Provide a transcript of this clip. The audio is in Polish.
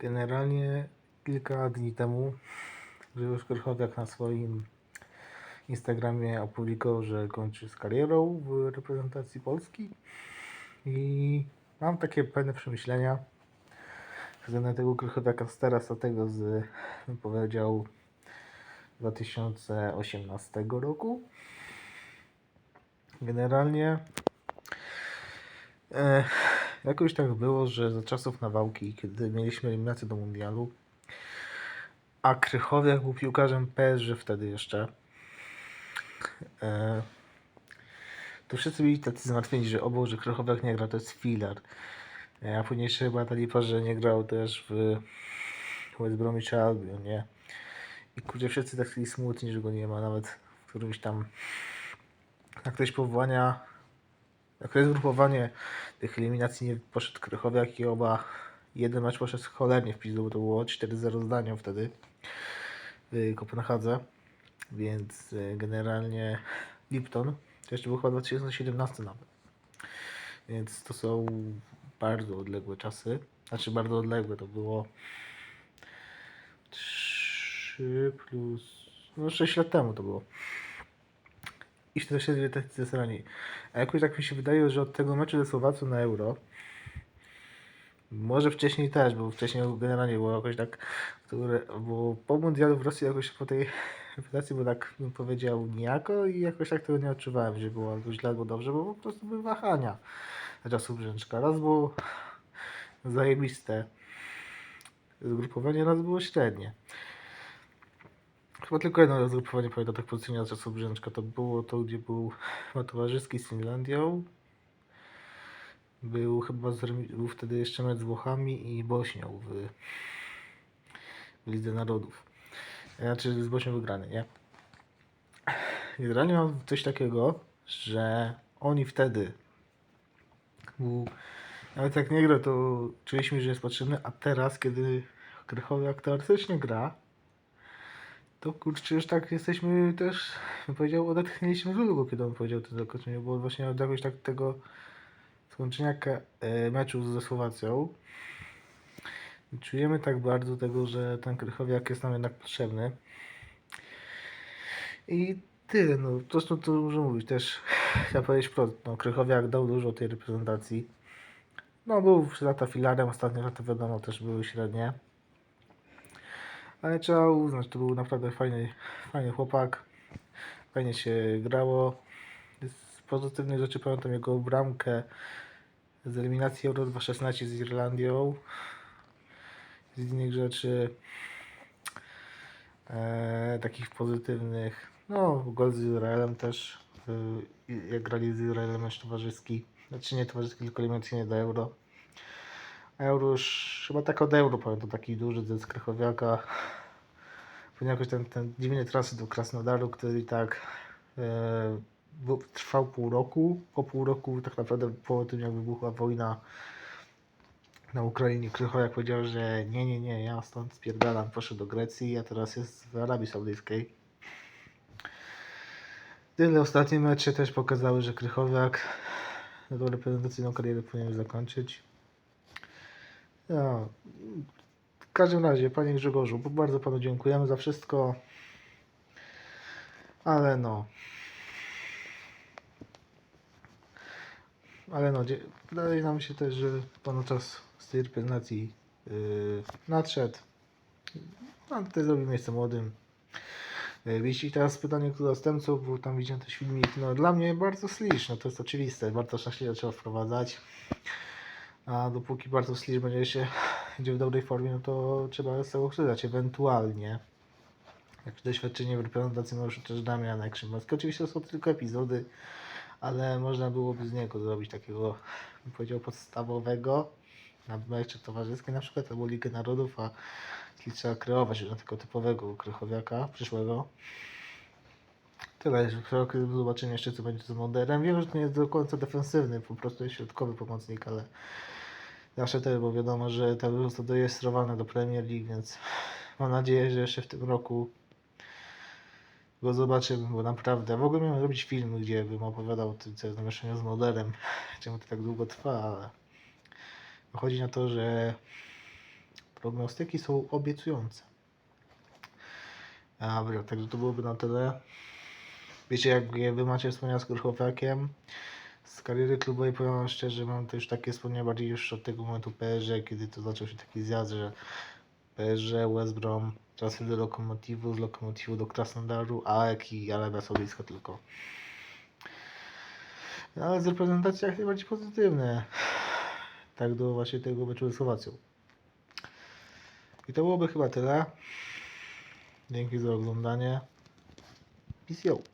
Generalnie kilka dni temu Grzegorz Krychowiak na swoim Instagramie opublikował, że kończy z karierą w reprezentacji Polski i mam takie pewne przemyślenia względem tego Krychowiaka teraz, a tego z, powiedział, 2018 roku. Generalnie e, jakoś tak było, że za czasów Nawałki, kiedy mieliśmy eliminację do mundialu, a Krychowiak był piłkarzem PSG wtedy jeszcze, e, to wszyscy byli tacy zmartwieni, że o Boże, Krychowiak nie gra, to jest filar. E, A później jeszcze chyba dali że nie grał też w West Bromwich Albion, nie? I kurczę, wszyscy tak byli smutni, że go nie ma, nawet w którymś tam na któreś powołania, na któreś zgrupowanie tych eliminacji nie poszedł Krychowiak i oba, jeden mecz poszedł cholernie w pizdu, bo to było 4-0 zdanią wtedy w Kopenhadze, więc e, generalnie Lipton, to jeszcze był chyba 2017 nawet, więc to są bardzo odległe czasy, znaczy bardzo odległe, to było 3 plus, no 6 lat temu to było. I wtedy się dwie takie zesrani. A jakoś tak mi się wydaje, że od tego meczu ze Słowacją na Euro, może wcześniej też, bo wcześniej generalnie było jakoś tak, które, bo po mundialu w Rosji jakoś po tej reprezentacji było tak, bym powiedział, nijako i jakoś tak tego nie odczuwałem, że było albo źle, albo dobrze, bo po prostu były wahania za czasów Brzęczka. Raz było zajebiste zgrupowanie, raz było średnie. Chyba tylko jedno zgrupowanie pamiętam tak pozycyjnie od czasu Brzęczka. To było to, gdzie był chyba towarzyski z Finlandią. Był chyba z, był wtedy jeszcze mecz z Włochami i Bośnią w, w Lidze Narodów. Znaczy z Bośnią wygrany, nie? Generalnie mam coś takiego, że oni wtedy był, nawet jak nie gra, to czuliśmy, że jest potrzebny, a teraz, kiedy Krychowiak teoretycznie gra, to kurczę, już tak jesteśmy też, bym powiedział, odetchnęliśmy z ulgą, kiedy on powiedział to zakończenie, bo właśnie od jakoś tak tego skończenia e, meczu ze Słowacją czujemy tak bardzo tego, że ten Krychowiak jest nam jednak potrzebny. I tyle, no, po prostu to dużo mówić. Też chciałem powiedzieć wprost, no, Krychowiak dał dużo tej reprezentacji. No, był w lata filarem, ostatnie lata wiadomo też były średnie. Ale trzeba uznać, to był naprawdę fajny, fajny chłopak. Fajnie się grało. Z pozytywnych rzeczy pamiętam jego bramkę z eliminacji Euro 2016 z Irlandią. Z innych rzeczy e, takich pozytywnych, no gol z Izraelem też, e, jak grali z Izraelem mecz towarzyski, znaczy nie towarzyski, tylko eliminacyjnie do Euro. Euro chyba tak od Euro pamiętam, taki duży ze Krychowiaka. Później jakoś ten, ten dziwny trasy do Krasnodaru, który tak e, trwał pół roku. Po pół roku, tak naprawdę po tym jak wybuchła wojna na Ukrainie, Krychowiak powiedział, że nie, nie, nie, ja stąd spierdalam, poszedł do Grecji, a teraz jest w Arabii Saudyjskiej. Tyle ostatnie mecze też pokazały, że Krychowiak reprezentacyjną karierę powinien zakończyć. No, w każdym razie, panie Grzegorzu, bardzo panu dziękujemy za wszystko. Ale no. Ale no, wydaje nam się też, że panu czas z tej reprezentacji yy, nadszedł. No, tutaj zrobimy miejsce młodym. Yy, Jeśli teraz pytanie kto zastępców, bo tam widziałem też filmik, no dla mnie bardzo slish, no to jest oczywiste, bardzo szczęśliwie trzeba wprowadzać. A dopóki bardzo slish będzie się będzie w dobrej formie, no to trzeba z tego chwytać, ewentualnie. Jak doświadczenie w reprezentacji ma już też Damian Krzymowski. Oczywiście to są tylko epizody, ale można byłoby z niego zrobić takiego, bym powiedział, podstawowego na mecze towarzyskie na przykład, albo Ligę Narodów, a trzeba kreować już na tego typowego Krychowiaka przyszłego. Tyle, zobaczymy jeszcze co będzie z Moderem. Wiem, że to nie jest do końca defensywny, po prostu jest środkowy pomocnik, ale zawsze tyle, bo wiadomo, że ta został dorejestrowany do Premier League, więc mam nadzieję, że jeszcze w tym roku go zobaczymy, bo naprawdę, w ogóle miałem robić film, gdzie bym opowiadał o tym, co jest zamieszanie z Moderem, czemu to tak długo trwa, ale chodzi na to, że prognostyki są obiecujące. Dobra, także to byłoby na tyle. Wiecie, jak wy macie wspomnienia z Krychowiakiem, z kariery klubowej powiem wam szczerze, mam też takie wspomnienia bardziej już od tego momentu PSG, kiedy to zaczął się taki zjazd, że PSG, West Brom, transfer do Lokomotivu, z Lokomotivu do Krasnodaru, AEK i Arabia Saudyjska tylko. No, ale z reprezentacji jak najbardziej pozytywne. Tak do właśnie tego meczu z Słowacją. I to byłoby chyba tyle. Dzięki za oglądanie. Peace out.